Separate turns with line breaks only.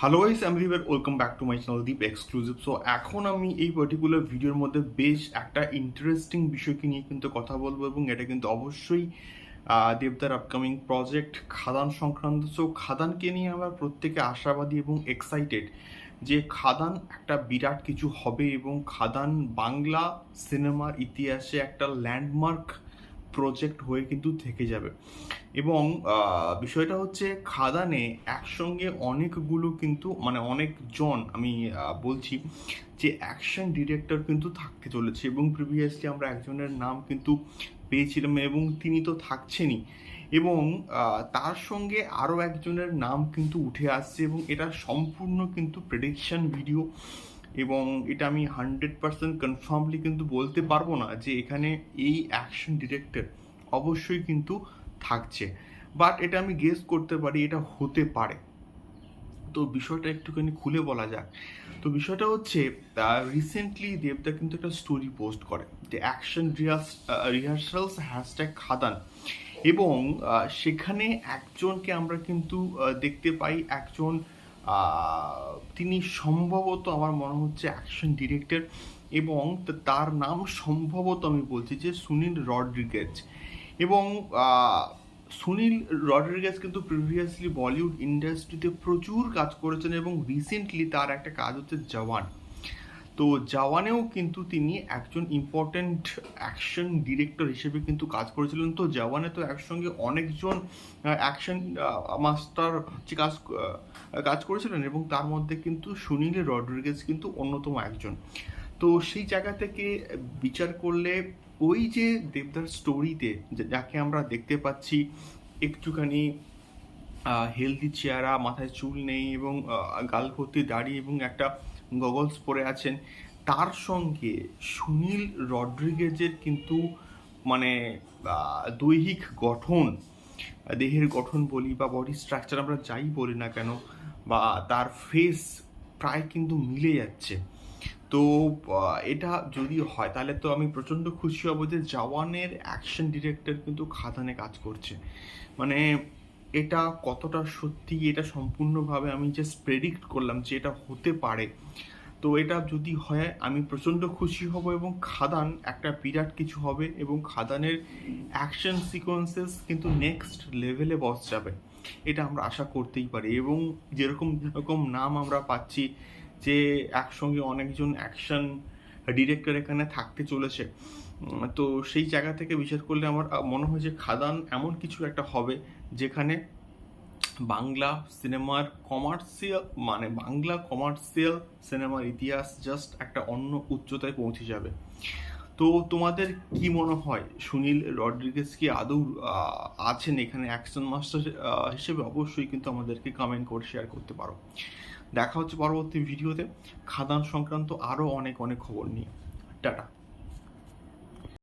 Hello guys আমি Deep welcome back to my channel Deep exclusive so এখন আমি এই পার্টিকুলার ভিডিওর মধ্যে বেশ একটা ইন্টারেস্টিং বিষয়কে নিয়ে কিন্তু কথা বলব এবং এটা কিন্তু অবশ্যই দেবদার আপকামিং প্রজেক্ট খাদান সংক্রান্ত। সো খাদানকে নিয়ে আমরা প্রত্যেকে আশাবাদী এবং এক্সাইটেড যে খাদান একটা বিরাট কিছু হবে এবং খাদান বাংলা সিনেমার ইতিহাসে একটা ল্যান্ডমার্ক প্রজেক্ট হয়ে কিন্তু থেকে যাবে। এবং বিষয়টা হচ্ছে খাদানে একসঙ্গে অনেকগুলো কিন্তু মানে অনেকজন আমি বলছি যে অ্যাকশন ডিরেক্টর কিন্তু থাকতে চলেছে এবং প্রিভিয়াসলি আমরা একজনের নাম কিন্তু পেয়েছিলাম এবং তিনি তো থাকছেনই। এবং তার সঙ্গে আরও একজনের নাম কিন্তু উঠে আসছে এবং এটা সম্পূর্ণ কিন্তু প্রেডিকশন ভিডিও এবং এটা আমি হান্ড্রেড পার্সেন্ট কনফার্মলি কিন্তু বলতে পারব না যে এখানে এই অ্যাকশন ডিরেক্টর অবশ্যই কিন্তু থাকছে। বাট এটা আমি গেস করতে পারি, এটা হতে পারে। তো বিষয়টা একটুখানি খুলে বলা যাক। তো বিষয়টা হচ্ছে রিসেন্টলি দেবদা কিন্তু একটা স্টোরি পোস্ট করে যে action rehearse rehearsals hashtag Khadaan. এবং সেখানে একজনকে আমরা কিন্তু দেখতে পাই, একজন তিনি সম্ভবত আমার মনে হচ্ছে অ্যাকশন ডিরেক্টর এবং তার নাম সম্ভবত আমি বলছি যে সুনীল রড্রিগেজ। এবং সুনীল রড্রিগেজ কিন্তু প্রিভিয়াসলি বলিউড ইন্ডাস্ট্রিতে প্রচুর কাজ করেছেন এবং রিসেন্টলি তার একটা কাজ হচ্ছে জওয়ান। তো জওয়ানেও কিন্তু তিনি একজন ইম্পর্ট্যান্ট অ্যাকশন ডিরেক্টর হিসেবে কিন্তু কাজ করেছিলেন। তো জওয়ানে তো একসঙ্গে অনেকজন অ্যাকশন মাস্টার হচ্ছে কাজ কাজ করেছিলেন এবং তার মধ্যে কিন্তু সুনীল রড্রিগেজ কিন্তু অন্যতম একজন। তো সেই জায়গা থেকে বিচার করলে ওই যে দেবদার স্টোরিতে যাকে আমরা দেখতে পাচ্ছি, একটুখানি হেলদি চেহারা, মাথায় চুল নেই এবং গাল ভর্তি দাড়ি এবং একটা গগলস পরে আছেন। তার সঙ্গে সুনীল রড্রিগেজের কিন্তু মানে দৈহিক গঠন, দেহের গঠন বলি বা বডি স্ট্রাকচার আমরা যাই বলি না কেন, বা তার ফেস প্রায় কিন্তু মিলে যাচ্ছে। তো এটা যদি হয়, তাহলে তো আমি প্রচণ্ড খুশি হব যে জওয়ানের অ্যাকশন ডিরেক্টর কিন্তু খাদানে কাজ করছে। মানে এটা কতটা সত্যি, এটা সম্পূর্ণভাবে আমি জাস্ট প্রেডিক্ট করলাম যে এটা হতে পারে। তো এটা যদি হয়, আমি প্রচণ্ড খুশি হব এবং খাদান, একটা বিরাট কিছু হবে এবং খাদানের অ্যাকশন সিকোয়েন্সেস কিন্তু নেক্সট লেভেলে বস যাবে। এটা আমরা আশা করতেই পারি এবং যেরকম যেরকম নাম আমরা পাচ্ছি যে একসঙ্গে অনেকজন অ্যাকশন ডিরেক্টর এখানে থাকতে চলেছে। তো সেই জায়গা থেকে বিচার করলে আমার মনে হয় যে খাদান এমন কিছু একটা হবে যেখানে বাংলা সিনেমার কমার্শিয়াল মানে বাংলা কমার্শিয়াল সিনেমার ইতিহাস জাস্ট একটা অন্য উচ্চতায় পৌঁছে যাবে। তো তোমাদের কি মনে হয়? সুনীল রড্রিগেজ কি আদৌ আছেন এখানে অ্যাকশন মাস্টার হিসেবে? অবশ্যই কিন্তু আমাদেরকে কমেন্ট করে শেয়ার করতে পারো। দেখা হচ্ছে পরবর্তী ভিডিওতে। খাদান সংক্রান্ত আরও অনেক অনেক খবর নিয়ে। টাটা।